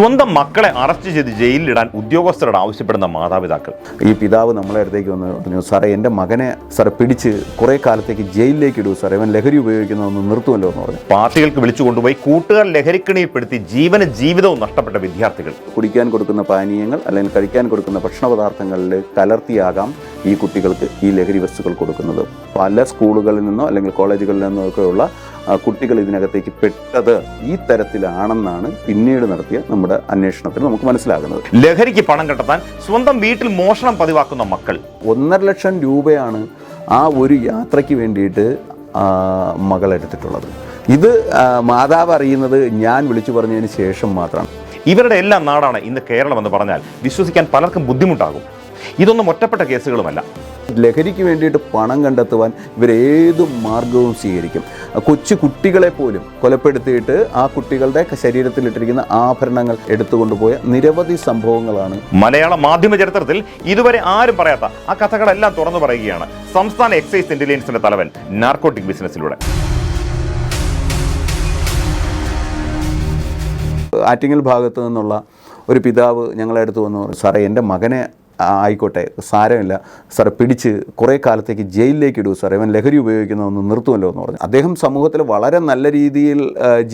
സ്വന്തം മക്കളെ അറസ്റ്റ് ചെയ്ത് ജയിലിലിടാൻ ഉദ്യോഗസ്ഥരോട് ആവശ്യപ്പെടുന്ന മാതാപിതാക്കൾ. ഈ പിതാവ് നമ്മളെ അടുത്തേക്ക് വന്ന് പറഞ്ഞു സാറേ എന്റെ മകനെ സാറെ പിടിച്ച് കുറേ കാലത്തേക്ക് ജയിലിലേക്ക് ഇടൂ സാറേ. ഇവൻ ലഹരി ഉപയോഗിക്കുന്നതൊന്ന് നിർത്തുമല്ലോ എന്ന് പറഞ്ഞു. പാർട്ടികൾക്ക് വിളിച്ചു കൊണ്ടുപോയി കൂട്ടുകാർ ലഹരിക്കണിയിൽപ്പെടുത്തി ജീവന ജീവിതവും നഷ്ടപ്പെട്ട വിദ്യാർത്ഥികൾ. കുടിക്കാൻ കൊടുക്കുന്ന പാനീയങ്ങൾ അല്ലെങ്കിൽ കഴിക്കാൻ കൊടുക്കുന്ന ഭക്ഷണ പദാർത്ഥങ്ങളിൽ കലർത്തിയാകാം. ഈ കുട്ടികൾക്ക് ഈ ലഹരി വസ്തുക്കൾ കൊടുക്കുന്നത്. പല സ്കൂളുകളിൽ നിന്നോ അല്ലെങ്കിൽ കോളേജുകളിൽ നിന്നോ ഒക്കെയുള്ള കുട്ടികൾ ഇതിനകത്തേക്ക് പെട്ടത് ഈ തരത്തിലാണെന്നാണ് പിന്നീട് നടത്തിയ നമ്മുടെ അന്വേഷണത്തിൽ നമുക്ക് മനസ്സിലാകുന്നത്. ലഹരിക്ക് പണം കണ്ടെത്താൻ സ്വന്തം വീട്ടിൽ മോഷണം പതിവാക്കുന്ന മക്കൾ. ഒന്നര ലക്ഷം രൂപയാണ് ആ ഒരു യാത്രയ്ക്ക് വേണ്ടിയിട്ട് മകളെടുത്തിട്ടുള്ളത് ഇത് മാതാവ് അറിയുന്നത് ഞാൻ വിളിച്ചു പറഞ്ഞതിന് ശേഷം മാത്രമാണ് ഇവരുടെ എല്ലാം നാടാണ് ഇന്ന് കേരളം എന്ന് പറഞ്ഞാൽ വിശ്വസിക്കാൻ പലർക്കും ബുദ്ധിമുട്ടാകും. ഇതൊന്നും ഒറ്റപ്പെട്ട കേസുകളുമല്ല. ലഹരിക്ക് വേണ്ടിയിട്ട് പണം കണ്ടെത്തുവാൻ ഇവരേത് മാർഗവും സ്വീകരിക്കും. കൊച്ചു കുട്ടികളെ പോലും കൊലപ്പെടുത്തിയിട്ട് ആ കുട്ടികളുടെ ശരീരത്തിലിട്ടിരിക്കുന്ന ആഭരണങ്ങൾ എടുത്തുകൊണ്ടുപോയ നിരവധി സംഭവങ്ങളാണ്. മലയാള മാധ്യമ ചരിത്രത്തിൽ ഇതുവരെ ആരും പറയാത്ത ആ കഥകളെല്ലാം തുറന്നു പറയുകയാണ് സംസ്ഥാന എക്സൈസ് ഇന്റലിജൻസിന്റെ തലവൻ നാർക്കോട്ടിക് ബിസിനസ്സിലൂടെ. ആറ്റിങ്ങൽ ഭാഗത്തു നിന്നുള്ള ഒരു പിതാവ് ഞങ്ങളെ അടുത്ത് വന്നു. സാറേ എന്റെ മകനെ ആയിക്കോട്ടെ സാരമില്ല. സാറെ പിടിച്ച് കുറേ കാലത്തേക്ക് ജയിലിലേക്ക് ഇടൂ സാർ. ഇവൻ ലഹരി ഉപയോഗിക്കുന്നതൊന്ന് നിർത്തുമല്ലോ എന്ന് പറഞ്ഞു. അദ്ദേഹം സമൂഹത്തിൽ വളരെ നല്ല രീതിയിൽ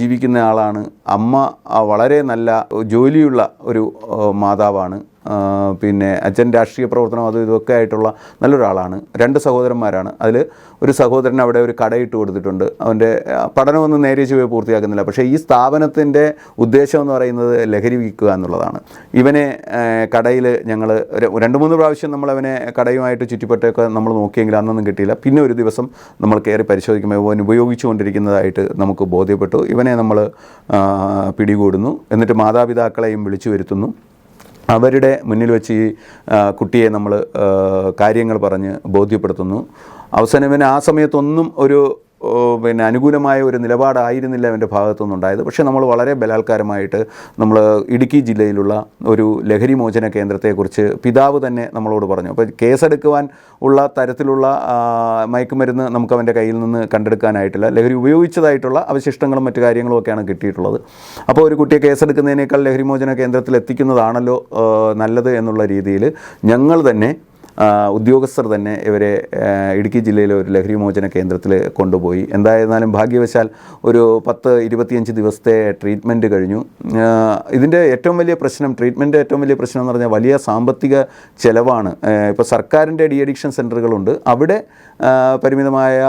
ജീവിക്കുന്ന ആളാണ്. അമ്മ വളരെ നല്ല ജോലിയുള്ള ഒരു മാതാവാണ്. പിന്നെ അച്ഛൻ രാഷ്ട്രീയ പ്രവർത്തനം അതും ഇതൊക്കെ ആയിട്ടുള്ള നല്ലൊരാളാണ്. രണ്ട് സഹോദരന്മാരാണ്. അതിൽ ഒരു സഹോദരൻ അവിടെ ഒരു കടയിട്ട് കൊടുത്തിട്ടുണ്ട്. അവന്റെ പഠനമൊന്നും നേരെ ചുവയെ പൂർത്തിയാക്കുന്നില്ല. പക്ഷേ ഈ സ്ഥാപനത്തിന്റെ ഉദ്ദേശം എന്ന് പറയുന്നത് ലഹരി വിൽക്കുക എന്നുള്ളതാണ്. ഇവനെ കടയിൽ ഞങ്ങൾ രണ്ട് മൂന്ന് പ്രാവശ്യം നമ്മളവനെ കടയുമായിട്ട് ചുറ്റിപ്പറ്റൊക്കെ നമ്മൾ നോക്കിയെങ്കിലും അന്നൊന്നും കിട്ടിയില്ല. പിന്നെ ഒരു ദിവസം നമ്മൾ കയറി പരിശോധിക്കുമ്പോൾ ഇവൻ ഉപയോഗിച്ചുകൊണ്ടിരിക്കുന്നതായിട്ട് നമുക്ക് ബോധ്യപ്പെട്ടു. ഇവനെ നമ്മൾ പിടികൂടുന്നു. എന്നിട്ട് മാതാപിതാക്കളെയും വിളിച്ചു വരുത്തുന്നു. അവരുടെ മുന്നിൽ വെച്ച് ഈ കുട്ടിയെ നമ്മൾ കാര്യങ്ങൾ പറഞ്ഞ് ബോധ്യപ്പെടുത്തുന്നു. അവസാനം പിന്നെ ആ സമയത്തൊന്നും ഒരു പിന്നെ അനുകൂലമായ ഒരു നിലപാടായിരുന്നില്ല അവന്റെ ഭാഗത്തുനിന്നുണ്ടായത്. പക്ഷേ നമ്മൾ വളരെ ബലാത്കാരമായിട്ട് നമ്മൾ ഇടുക്കി ജില്ലയിലുള്ള ഒരു ലഹരി മോചന കേന്ദ്രത്തെക്കുറിച്ച് പിതാവ് തന്നെ നമ്മളോട് പറഞ്ഞു. അപ്പോൾ കേസെടുക്കുവാൻ ഉള്ള തരത്തിലുള്ള മയക്കുമരുന്ന് നമുക്ക് അവന്റെ കയ്യിൽ നിന്ന് കണ്ടെടുക്കാനായിട്ടില്ല. ലഹരി ഉപയോഗിച്ചതായിട്ടുള്ള അവശിഷ്ടങ്ങളും മറ്റു കാര്യങ്ങളും ഒക്കെയാണ് കിട്ടിയിട്ടുള്ളത്. അപ്പോൾ ഒരു കുട്ടിയെ കേസെടുക്കുന്നതിനേക്കാൾ ലഹരി മോചന കേന്ദ്രത്തിൽ എത്തിക്കുന്നതാണല്ലോ നല്ലത് എന്നുള്ള രീതിയിൽ ഞങ്ങൾ തന്നെ ഉദ്യോഗസ്ഥർ തന്നെ ഇവരെ ഇടുക്കി ജില്ലയിലെ ഒരു ലഹരി മോചന കേന്ദ്രത്തിൽ കൊണ്ടുപോയി. എന്തായിരുന്നാലും ഭാഗ്യവശാൽ ഒരു പത്ത് ഇരുപത്തിയഞ്ച് ദിവസത്തെ ട്രീറ്റ്മെന്റ് കഴിഞ്ഞു. ഇതിന്റെ ഏറ്റവും വലിയ പ്രശ്നം ട്രീറ്റ്മെന്റ് ഏറ്റവും വലിയ പ്രശ്നം എന്ന് പറഞ്ഞാൽ വലിയ സാമ്പത്തിക ചിലവാണ്. ഇപ്പോൾ സർക്കാരിന്റെ ഡി അഡിക്ഷൻ സെന്ററുകളുണ്ട് അവിടെ പരിമിതമായ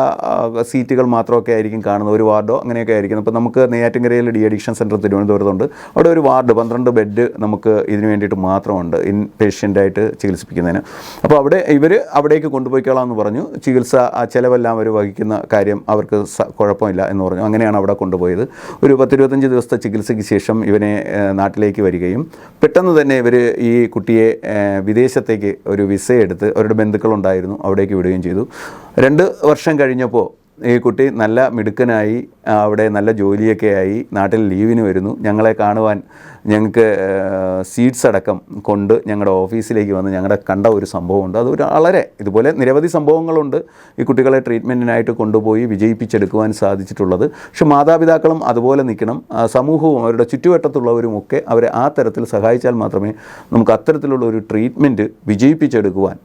സീറ്റുകൾ മാത്രമൊക്കെ ആയിരിക്കും കാണുന്നത്. ഒരു വാർഡോ അങ്ങനെയൊക്കെ ആയിരിക്കും അപ്പോൾ നമുക്ക് നെയ്യാറ്റിൻകരയിൽ ഡി അഡിക്ഷൻ സെന്റർ തിരുവനന്തപുരത്തുണ്ട്. അവിടെ ഒരു വാർഡ് പന്ത്രണ്ട് ബെഡ് നമുക്ക് ഇതിനു വേണ്ടിയിട്ട് മാത്രമുണ്ട് ഇൻ പേഷ്യന്റായിട്ട് ചികിത്സിപ്പിക്കുന്നതിന്. അപ്പോൾ അവിടെ ഇവർ അവിടേക്ക് കൊണ്ടുപോയിക്കോളാം എന്ന് പറഞ്ഞു. ചികിത്സ ചിലവെല്ലാം അവർ വഹിക്കുന്ന കാര്യം അവർക്ക് കുഴപ്പമില്ല എന്ന് പറഞ്ഞു. അങ്ങനെയാണ് അവിടെ കൊണ്ടുപോയത്. ഒരു പത്തിരുപത്തഞ്ച് ദിവസത്തെ ചികിത്സയ്ക്ക് ശേഷം ഇവനെ നാട്ടിലേക്ക് വരികയും പെട്ടെന്ന് തന്നെ ഇവർ ഈ കുട്ടിയെ വിദേശത്തേക്ക് ഒരു വിസ എടുത്ത് അവരുടെ ബന്ധുക്കളുണ്ടായിരുന്നു അവിടേക്ക് വിടുകയും ചെയ്തു. രണ്ട് വർഷം കഴിഞ്ഞപ്പോൾ ഈ കുട്ടി നല്ല മിടുക്കനായി അവിടെ നല്ല ജോലിയൊക്കെ ആയി നാട്ടിൽ ലീവിന് വരുന്നു. ഞങ്ങളെ കാണുവാൻ ഞങ്ങൾക്ക് സീഡ്സ് അടക്കം കൊണ്ട് ഞങ്ങളുടെ ഓഫീസിലേക്ക് വന്ന് ഞങ്ങളുടെ കണ്ട ഒരു സംഭവമുണ്ട്. അത് വളരെ ഇതുപോലെ നിരവധി സംഭവങ്ങളുണ്ട്. ഈ കുട്ടികളെ ട്രീറ്റ്മെന്റിനായിട്ട് കൊണ്ടുപോയി വിജയിപ്പിച്ചെടുക്കുവാൻ സാധിച്ചിട്ടുള്ളത്. പക്ഷെ മാതാപിതാക്കളും അതുപോലെ നിൽക്കണം. സമൂഹവും അവരുടെ ചുറ്റുവട്ടത്തുള്ളവരും ഒക്കെ അവരെ ആ തരത്തിൽ സഹായിച്ചാൽ മാത്രമേ നമുക്ക് അത്തരത്തിലുള്ള ഒരു ട്രീറ്റ്മെന്റ് വിജയിപ്പിച്ചെടുക്കുവാൻ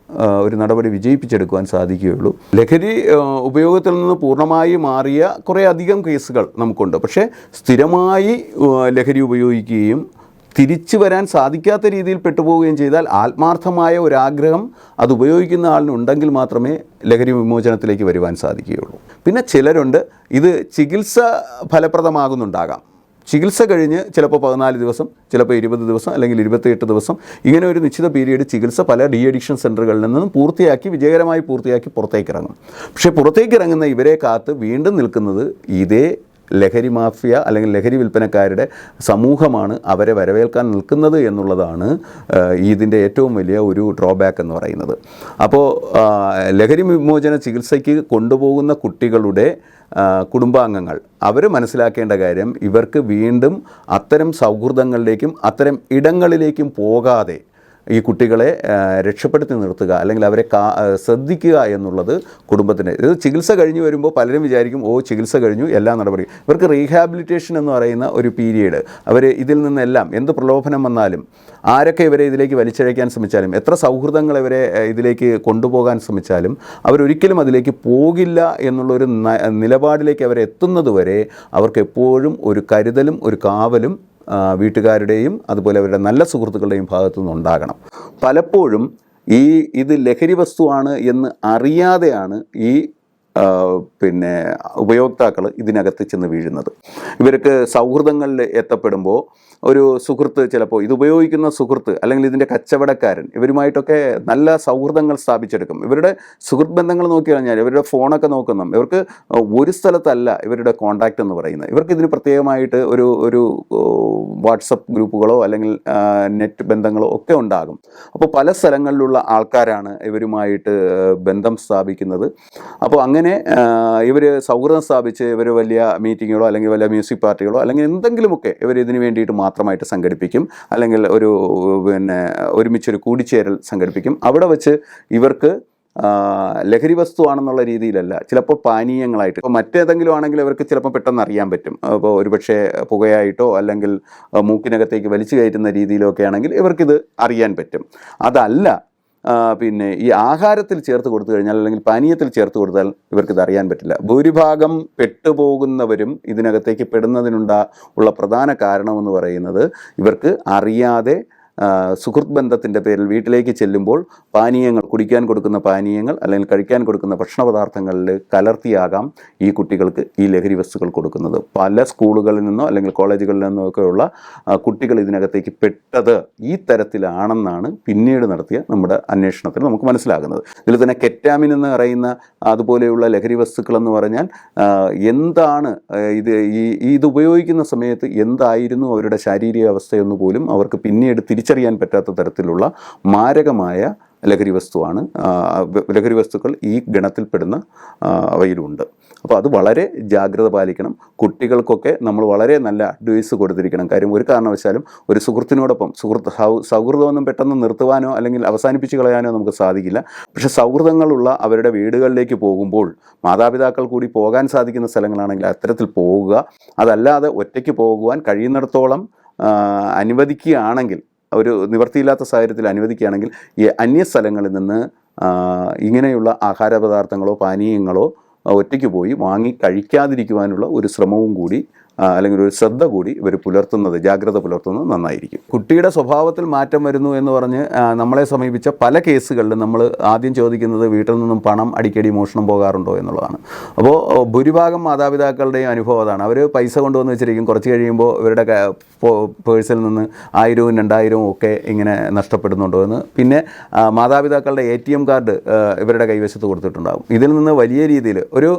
ഒരു നടപടി വിജയിപ്പിച്ചെടുക്കുവാൻ സാധിക്കുകയുള്ളൂ. ലഹരി ഉപയോഗത്തിൽ നിന്ന് പൂർണമായി മാറിയ കുറേ അധികം കേസുകൾ നമുക്കുണ്ട്. പക്ഷേ സ്ഥിരമായി ലഹരി ഉപയോഗിക്കുകയും തിരിച്ചു വരാൻ സാധിക്കാത്ത രീതിയിൽ പെട്ടുപോവുകയും ചെയ്താൽ ആത്മാർത്ഥമായ ഒരാഗ്രഹം അത് ഉപയോഗിക്കുന്ന ആളിനുണ്ടെങ്കിൽ മാത്രമേ ലഹരി വിമോചനത്തിലേക്ക് വരുവാൻ സാധിക്കുകയുള്ളൂ. പിന്നെ ചിലരുണ്ട് ഇത് ചികിത്സ ഫലപ്രദമാകുന്നുണ്ടാകാം. ചികിത്സ കഴിഞ്ഞ് ചിലപ്പോൾ പതിനാല് ദിവസം ചിലപ്പോൾ ഇരുപത് ദിവസം അല്ലെങ്കിൽ ഇരുപത്തിയെട്ട് ദിവസം ഇങ്ങനെ ഒരു നിശ്ചിത പീരീഡ് ചികിത്സ പല ഡി അഡിക്ഷൻ സെന്ററുകളിൽ നിന്നും പൂർത്തിയാക്കി വിജയകരമായി പൂർത്തിയാക്കി പുറത്തേക്ക് ഇറങ്ങും. പക്ഷേ പുറത്തേക്ക് ഇറങ്ങുന്ന ഇവരെ കാത്ത് വീണ്ടും നിൽക്കുന്നത് ഇതേ ലഹരി മാഫിയ അല്ലെങ്കിൽ ലഹരി വിൽപ്പനക്കാരുടെ സമൂഹമാണ് അവരെ വരവേൽക്കാൻ നിൽക്കുന്നത് എന്നുള്ളതാണ് ഇതിന്റെ ഏറ്റവും വലിയ ഒരു ഡ്രോബാക്ക് എന്ന് പറയുന്നത്. അപ്പോൾ ലഹരി വിമോചന ചികിത്സയ്ക്ക് കൊണ്ടുപോകുന്ന കുട്ടികളുടെ കുടുംബാംഗങ്ങൾ അവർ മനസ്സിലാക്കേണ്ട കാര്യം ഇവർക്ക് വീണ്ടും അത്തരം സൗഹൃദങ്ങളിലേക്കും അത്തരം ഇടങ്ങളിലേക്കും പോകാതെ ഈ കുട്ടികളെ രക്ഷപ്പെടുത്തി നിർത്തുക അല്ലെങ്കിൽ അവരെ കാ ശ്രദ്ധിക്കുക എന്നുള്ളത് കുടുംബത്തിന് ഇത് ചികിത്സ കഴിഞ്ഞു വരുമ്പോൾ പലരും വിചാരിക്കും ഓ ചികിത്സ കഴിഞ്ഞു എല്ലാ നടപടി ഇവർക്ക് റീഹാബിലിറ്റേഷൻ എന്ന് പറയുന്ന ഒരു പീരീഡ്. അവർ ഇതിൽ നിന്നെല്ലാം എന്ത് പ്രലോഭനം വന്നാലും ആരൊക്കെ ഇവരെ ഇതിലേക്ക് വലിച്ചഴയ്ക്കാൻ ശ്രമിച്ചാലും എത്ര സൗഹൃദങ്ങൾ ഇവരെ ഇതിലേക്ക് കൊണ്ടുപോകാൻ ശ്രമിച്ചാലും അവരൊരിക്കലും അതിലേക്ക് പോകില്ല എന്നുള്ളൊരു നിലപാടിലേക്ക് അവരെത്തുന്നത് വരെ അവർക്ക് എപ്പോഴും ഒരു കരുതലും ഒരു കാവലും വീട്ടുകാരുടെയും അതുപോലെ അവരുടെ നല്ല സുഹൃത്തുക്കളുടെയും ഭാഗത്തു നിന്നുണ്ടാകണം. പലപ്പോഴും ഈ ഇത് ലഹരി വസ്തുവാണ് എന്ന് അറിയാതെയാണ് ഈ പിന്നെ ഉപയോക്താക്കൾ ഇതിനകത്ത് ചെന്ന് വീഴുന്നത്. ഇവർക്ക് സൗഹൃദങ്ങളിൽ എത്തപ്പെടുമ്പോൾ ഒരു സുഹൃത്ത് ചിലപ്പോൾ ഇത് ഉപയോഗിക്കുന്ന സുഹൃത്ത് അല്ലെങ്കിൽ ഇതിന്റെ കച്ചവടക്കാരൻ ഇവരുമായിട്ടൊക്കെ നല്ല സൗഹൃദങ്ങൾ സ്ഥാപിച്ചെടുക്കും. ഇവരുടെ സുഹൃത്ത് ബന്ധങ്ങൾ നോക്കി കഴിഞ്ഞാൽ ഇവരുടെ ഫോണൊക്കെ നോക്കുന്നു. ഇവർക്ക് ഒരു സ്ഥലത്തല്ല ഇവരുടെ കോണ്ടാക്റ്റ് എന്ന് പറയുന്നത്. ഇവർക്ക് ഇതിന് പ്രത്യേകമായിട്ട് ഒരു ഒരു വാട്സപ്പ് ഗ്രൂപ്പുകളോ അല്ലെങ്കിൽ നെറ്റ് ബന്ധങ്ങളോ ഒക്കെ ഉണ്ടാകും. അപ്പോൾ പല സ്ഥലങ്ങളിലുള്ള ആൾക്കാരാണ് ഇവരുമായിട്ട് ബന്ധം സ്ഥാപിക്കുന്നത്. അപ്പോൾ അങ്ങനെ ഇവർ സൗഹൃദം സ്ഥാപിച്ച് ഇവർ വലിയ മീറ്റിങ്ങുകളോ അല്ലെങ്കിൽ വലിയ മ്യൂസിക് പാർട്ടികളോ അല്ലെങ്കിൽ എന്തെങ്കിലുമൊക്കെ ഇവർ ഇതിന് വേണ്ടിയിട്ട് മാത്രമായിട്ട് സംഘടിപ്പിക്കും. അല്ലെങ്കിൽ ഒരു പിന്നെ ഒരുമിച്ചൊരു കൂടിച്ചേരൽ സംഘടിപ്പിക്കും. അവിടെ വെച്ച് ഇവർക്ക് ലഹരി വസ്തുവാണെന്നുള്ള രീതിയിലല്ല ചിലപ്പോൾ പാനീയങ്ങളായിട്ട്. ഇപ്പോൾ മറ്റേതെങ്കിലും ആണെങ്കിൽ അവർക്ക് ചിലപ്പോൾ പെട്ടെന്ന് അറിയാൻ പറ്റും. അപ്പോൾ ഒരുപക്ഷെ പുകയായിട്ടോ അല്ലെങ്കിൽ മൂക്കിനകത്തേക്ക് വലിച്ചു കയറ്റുന്ന രീതിയിലോ ഒക്കെ ആണെങ്കിൽ ഇവർക്കിത് അറിയാൻ പറ്റും. അതല്ല പിന്നെ ഈ ആഹാരത്തിൽ ചേർത്ത് കൊടുത്തു കഴിഞ്ഞാൽ അല്ലെങ്കിൽ പാനീയത്തിൽ ചേർത്ത് കൊടുത്താൽ ഇവർക്കിത് അറിയാൻ പറ്റില്ല. ഭൂരിഭാഗം പെട്ടുപോകുന്നവരും ഇതിനകത്തേക്ക് പെടുന്നതിനുണ്ടാ ഉള്ള പ്രധാന കാരണമെന്ന് പറയുന്നത് ഇവർക്ക് അറിയാതെ സുഹൃത്ത് ബന്ധത്തിന്റെ പേരിൽ വീട്ടിലേക്ക് ചെല്ലുമ്പോൾ പാനീയങ്ങൾ കുടിക്കാൻ കൊടുക്കുന്ന പാനീയങ്ങൾ അല്ലെങ്കിൽ കഴിക്കാൻ കൊടുക്കുന്ന ഭക്ഷണ പദാർത്ഥങ്ങളിൽ കലർത്തിയാകാം ഈ കുട്ടികൾക്ക് ഈ ലഹരി വസ്തുക്കൾ കൊടുക്കുന്നത്. പല സ്കൂളുകളിൽ നിന്നോ അല്ലെങ്കിൽ കോളേജുകളിൽ നിന്നോ ഒക്കെയുള്ള കുട്ടികൾ ഇതിനകത്തേക്ക് പെട്ടത് ഈ തരത്തിലാണെന്നാണ് പിന്നീട് നടത്തിയ നമ്മുടെ അന്വേഷണത്തിൽ നമുക്ക് മനസ്സിലാകുന്നത്. ഇതിൽ തന്നെ കെറ്റാമിൻ എന്ന് പറയുന്ന അതുപോലെയുള്ള ലഹരി വസ്തുക്കൾ എന്ന് പറഞ്ഞാൽ എന്താണ് ഇത് ഈ ഇത് ഉപയോഗിക്കുന്ന സമയത്ത് എന്തായിരുന്നു അവരുടെ ശാരീരിക അവസ്ഥയെന്ന് പോലും അവർക്ക് പിന്നീട് തിരിച്ചറിയാൻ പറ്റാത്ത തരത്തിലുള്ള മാരകമായ ലഹരി വസ്തുവാണ് ലഹരി വസ്തുക്കൾ ഈ ഗണത്തിൽപ്പെടുന്ന അവയിലുണ്ട്. അപ്പോൾ അത് വളരെ ജാഗ്രത പാലിക്കണം. കുട്ടികൾക്കൊക്കെ നമ്മൾ വളരെ നല്ല അഡ്വൈസ് കൊടുത്തിരിക്കണം. കാര്യം ഒരു കാരണവശാലും ഒരു സുഹൃത്തിനോടൊപ്പം സുഹൃത്ത് സൗഹൃദമൊന്നും പെട്ടെന്ന് നിർത്തുവാനോ അല്ലെങ്കിൽ അവസാനിപ്പിച്ച് കളയാനോ നമുക്ക് സാധിക്കില്ല. പക്ഷെ സൗഹൃദങ്ങളുള്ള അവരുടെ വീടുകളിലേക്ക് പോകുമ്പോൾ മാതാപിതാക്കൾ കൂടി പോകാൻ സാധിക്കുന്ന സ്ഥലങ്ങളാണെങ്കിൽ അത്തരത്തിൽ പോകുക അതല്ലാതെ ഒറ്റയ്ക്ക് പോകുവാൻ കഴിയുന്നിടത്തോളം അനുവദിക്കുകയാണെങ്കിൽ ഒരു നിവൃത്തിയില്ലാത്ത സാഹചര്യത്തിൽ അനുവദിക്കുകയാണെങ്കിൽ ഈ അന്യ സ്ഥലങ്ങളിൽ നിന്ന് ഇങ്ങനെയുള്ള ആഹാര പദാർത്ഥങ്ങളോ പാനീയങ്ങളോ ഒറ്റയ്ക്ക് പോയി വാങ്ങി കഴിക്കാതിരിക്കുവാനുള്ള ഒരു ശ്രമവും കൂടി അല്ലെങ്കിൽ ഒരു ശ്രദ്ധ കൂടി ഇവർ പുലർത്തുന്നത് ജാഗ്രത പുലർത്തുന്നത് നന്നായിരിക്കും. കുട്ടിയുടെ സ്വഭാവത്തിൽ മാറ്റം വരുന്നു എന്ന് പറഞ്ഞ് നമ്മളെ സമീപിച്ച പല കേസുകളിലും നമ്മൾ ആദ്യം ചോദിക്കുന്നത് വീട്ടിൽ നിന്നും പണം അടിക്കടി മോഷണം പോകാറുണ്ടോ എന്നുള്ളതാണ്. അപ്പോൾ ഭൂരിഭാഗം മാതാപിതാക്കളുടെയും അനുഭവം അതാണ്. അവർ പൈസ കൊണ്ടുവന്ന് വെച്ചിരിക്കും. കുറച്ച് കഴിയുമ്പോൾ ഇവരുടെ പേഴ്സിൽ നിന്ന് ആയിരവും രണ്ടായിരവും ഒക്കെ ഇങ്ങനെ നഷ്ടപ്പെടുന്നുണ്ടോ എന്ന്. പിന്നെ മാതാപിതാക്കളുടെ എ കാർഡ് ഇവരുടെ കൈവശത്ത് കൊടുത്തിട്ടുണ്ടാകും. ഇതിൽ നിന്ന് വലിയ രീതിയിൽ ഒരു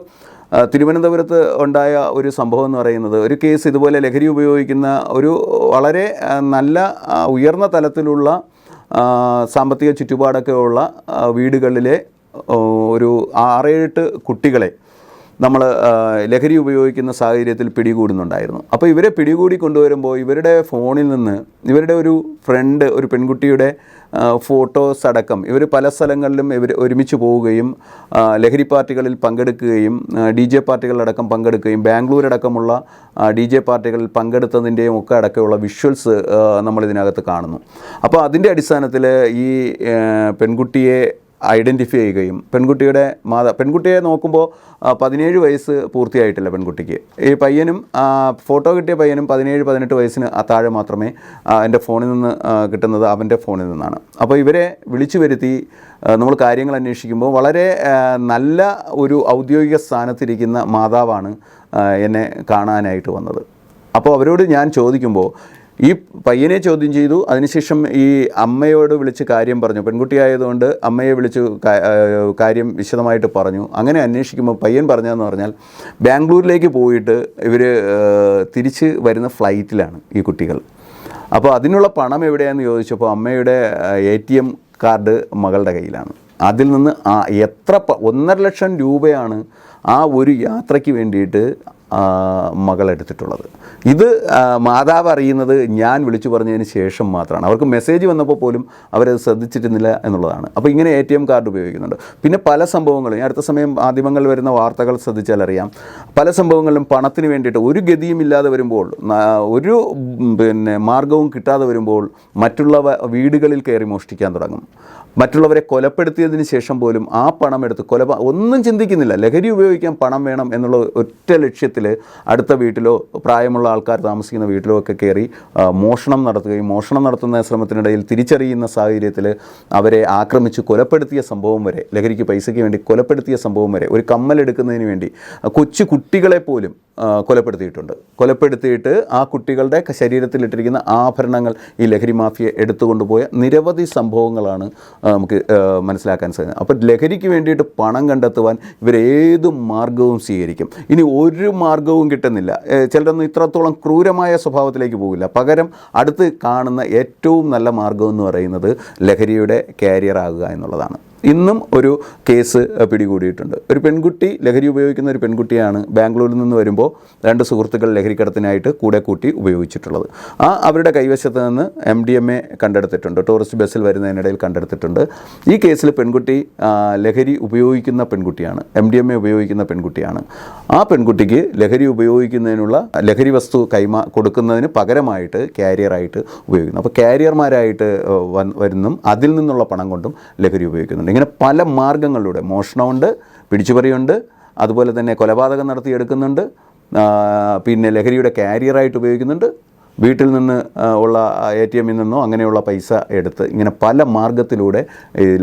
തിരുവനന്തപുരത്ത് ഉണ്ടായ ഒരു സംഭവം എന്ന് പറയുന്നത് ഒരു കേസ് ഇതുപോലെ ലഹരി ഉപയോഗിക്കുന്ന ഒരു വളരെ നല്ല ഉയർന്ന തലത്തിലുള്ള സാമ്പത്തിക ചുറ്റുപാടൊക്കെ ഉള്ള വീടുകളിലെ ഒരു ആറേഴെട്ട് കുട്ടികളെ നമ്മൾ ലഹരി ഉപയോഗിക്കുന്ന സാഹചര്യത്തിൽ പിടികൂടുന്നുണ്ടായിരുന്നു. അപ്പോൾ ഇവരെ പിടികൂടി കൊണ്ടുവരുമ്പോൾ ഇവരുടെ ഫോണിൽ നിന്ന് ഇവരുടെ ഒരു ഫ്രണ്ട് ഒരു പെൺകുട്ടിയുടെ ഫോട്ടോസ് അടക്കം ഇവർ പല സ്ഥലങ്ങളിലും ഇവർ ഒരുമിച്ച് പോവുകയും ലഹരി പാർട്ടികളിൽ പങ്കെടുക്കുകയും ഡി ജെ പാർട്ടികളിലടക്കം പങ്കെടുക്കുകയും ബാംഗ്ലൂർ അടക്കമുള്ള ഡി ജെ പാർട്ടികളിൽ പങ്കെടുത്തതിന്റെയും ഒക്കെ അടക്കമുള്ള വിഷ്വൽസ് നമ്മളിതിനകത്ത് കാണുന്നു. അപ്പോൾ അതിന്റെ അടിസ്ഥാനത്തിൽ ഈ പെൺകുട്ടിയെ ഐഡന്റിഫൈ ചെയ്യുകയും പെൺകുട്ടിയുടെ മാതാ പെൺകുട്ടിയെ നോക്കുമ്പോൾ പതിനേഴ് വയസ്സ് പൂർത്തിയായിട്ടില്ല പെൺകുട്ടിക്ക്. ഈ പയ്യനും ഫോട്ടോ കിട്ടിയ പയ്യനും പതിനേഴ് പതിനെട്ട് വയസ്സിന് താഴെ മാത്രമേ എന്റെ ഫോണിൽ നിന്ന് കിട്ടുന്നത് അവന്റെ ഫോണിൽ നിന്നാണ്. അപ്പോൾ ഇവരെ വിളിച്ചു വരുത്തി നമ്മൾ കാര്യങ്ങൾ അന്വേഷിക്കുമ്പോൾ വളരെ നല്ല ഒരു ഔദ്യോഗിക സ്ഥാനത്തിരിക്കുന്ന മാതാവാണ് എന്നെ കാണാനായിട്ട് വന്നത്. അപ്പോൾ അവരോട് ഞാൻ ചോദിക്കുമ്പോൾ ഈ പയ്യനെ ചോദ്യം ചെയ്തു. അതിനുശേഷം ഈ അമ്മയോട് വിളിച്ച് കാര്യം പറഞ്ഞു. പെൺകുട്ടിയായതുകൊണ്ട് അമ്മയെ വിളിച്ച് കാര്യം വിശദമായിട്ട് പറഞ്ഞു. അങ്ങനെ അന്വേഷിക്കുമ്പോൾ പയ്യൻ പറഞ്ഞതെന്ന് പറഞ്ഞാൽ ബാംഗ്ലൂരിലേക്ക് പോയിട്ട് ഇവർ തിരിച്ച് വരുന്ന ഫ്ലൈറ്റിലാണ് ഈ കുട്ടികൾ. അപ്പോൾ അതിനുള്ള പണം എവിടെയാണെന്ന് ചോദിച്ചപ്പോൾ അമ്മയുടെ എ ടി എം കാർഡ് മകളുടെ കയ്യിലാണ്. അതിൽ നിന്ന് ആ എത്ര ഒന്നര ലക്ഷം രൂപയാണ് ആ ഒരു യാത്രയ്ക്ക് വേണ്ടിയിട്ട് മകൾ എടുത്തിട്ടുള്ളത് ഇത് മാതാവ് അറിയുന്നത് ഞാൻ വിളിച്ചു പറഞ്ഞതിന് ശേഷം മാത്രമാണ്. അവർക്ക് മെസ്സേജ് വന്നപ്പോൾ പോലും അവരത് ശ്രദ്ധിച്ചിരുന്നില്ല എന്നുള്ളതാണ്. അപ്പോൾ ഇങ്ങനെ എ ടി എം കാർഡ് ഉപയോഗിക്കുന്നുണ്ട്. പിന്നെ പല സംഭവങ്ങളും അടുത്ത സമയം മാധ്യമങ്ങളിൽ വരുന്ന വാർത്തകൾ ശ്രദ്ധിച്ചാൽ അറിയാം. പല സംഭവങ്ങളിലും പണത്തിന് വേണ്ടിയിട്ട് ഒരു ഗതിയും ഇല്ലാതെ വരുമ്പോൾ ഒരു പിന്നെ മാർഗവും കിട്ടാതെ വരുമ്പോൾ മറ്റുള്ള വീടുകളിൽ കയറി മോഷ്ടിക്കാൻ തുടങ്ങും. മറ്റുള്ളവരെ കൊലപ്പെടുത്തിയതിന് ശേഷം പോലും ആ പണം എടുത്ത് കൊല ഒന്നും ചിന്തിക്കുന്നില്ല. ലഹരി ഉപയോഗിക്കാൻ പണം വേണം എന്നുള്ള ഒറ്റ ലക്ഷ്യത്തിൽ അടുത്ത വീട്ടിലോ പ്രായമുള്ള ആൾക്കാർ താമസിക്കുന്ന വീട്ടിലോ ഒക്കെ കയറി മോഷണം നടത്തുകയും മോഷണം നടത്തുന്ന ശ്രമത്തിനിടയിൽ തിരിച്ചറിയുന്ന സാഹചര്യത്തിൽ അവരെ ആക്രമിച്ച് കൊലപ്പെടുത്തിയ സംഭവം വരെ ലഹരിക്ക് പൈസയ്ക്ക് വേണ്ടി കൊലപ്പെടുത്തിയ സംഭവം വരെ ഒരു കമ്മലെടുക്കുന്നതിന് വേണ്ടി കൊച്ചു കുട്ടികളെ പോലും കൊലപ്പെടുത്തിയിട്ടുണ്ട്. കൊലപ്പെടുത്തിയിട്ട് ആ കുട്ടികളുടെ ശരീരത്തിലിട്ടിരിക്കുന്ന ആഭരണങ്ങൾ ഈ ലഹരി മാഫിയ എടുത്തുകൊണ്ടുപോയ നിരവധി സംഭവങ്ങളാണ് നമുക്ക് മനസ്സിലാക്കാൻ സാധിക്കുന്നത്. അപ്പോൾ ലഹരിക്ക് വേണ്ടിയിട്ട് പണം കണ്ടെത്തുവാൻ ഇവരേത് മാർഗവും സ്വീകരിക്കും. ഇനി ഒരു മാർഗവും കിട്ടുന്നില്ല. ചിലരൊന്നും ഇത്രത്തോളം ക്രൂരമായ സ്വഭാവത്തിലേക്ക് പോകില്ല പകരം അടുത്ത് കാണുന്ന ഏറ്റവും നല്ല മാർഗം എന്ന് പറയുന്നത് ലഹരിയുടെ കാരിയർ ആകുക എന്നുള്ളതാണ്. ഇന്നും ഒരു കേസ് പിടികൂടിയിട്ടുണ്ട്. ഒരു പെൺകുട്ടി ലഹരി ഉപയോഗിക്കുന്ന ഒരു പെൺകുട്ടിയാണ് ബാംഗ്ലൂരിൽ നിന്ന് വരുമ്പോൾ രണ്ട് സുഹൃത്തുക്കൾ ലഹരിക്കടത്തിനായിട്ട് കൂടെ കൂട്ടി ഉപയോഗിച്ചിട്ടുള്ളത്. ആ അവരുടെ കൈവശത്ത് നിന്ന് എം ഡി എം എ കണ്ടെടുത്തിട്ടുണ്ട്. ടൂറിസ്റ്റ് ബസ്സിൽ വരുന്നതിനിടയിൽ കണ്ടെടുത്തിട്ടുണ്ട്. ഈ കേസിൽ പെൺകുട്ടി ലഹരി ഉപയോഗിക്കുന്ന പെൺകുട്ടിയാണ്. എം ഡി എം എ ഉപയോഗിക്കുന്ന പെൺകുട്ടിയാണ്. ആ പെൺകുട്ടിക്ക് ലഹരി ഉപയോഗിക്കുന്നതിനുള്ള ലഹരി വസ്തു കൈമാ കൊടുക്കുന്നതിന് പകരമായിട്ട് ക്യാരിയറായിട്ട് ഉപയോഗിക്കുന്നു. അപ്പോൾ ക്യാരിയർമാരായിട്ട് വരുന്നും അതിൽ നിന്നുള്ള പണം കൊണ്ടും ലഹരി ഉപയോഗിക്കുന്നുണ്ട്. ഇങ്ങനെ പല മാർഗങ്ങളിലൂടെ. മോഷണമുണ്ട് പിടിച്ചുപറിയുണ്ട് അതുപോലെ തന്നെ കൊലപാതകം നടത്തിയെടുക്കുന്നുണ്ട് പിന്നെ ലഹരിയുടെ കാരിയറായിട്ട് ഉപയോഗിക്കുന്നുണ്ട്. വീട്ടിൽ നിന്ന് ഉള്ള എ ടി എമ്മിൽ നിന്നോ അങ്ങനെയുള്ള പൈസ എടുത്ത് ഇങ്ങനെ പല മാർഗത്തിലൂടെ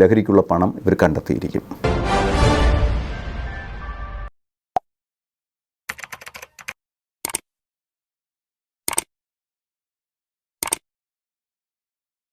ലഹരിക്കുള്ള പണം ഇവർ കണ്ടെത്തിയിരിക്കും.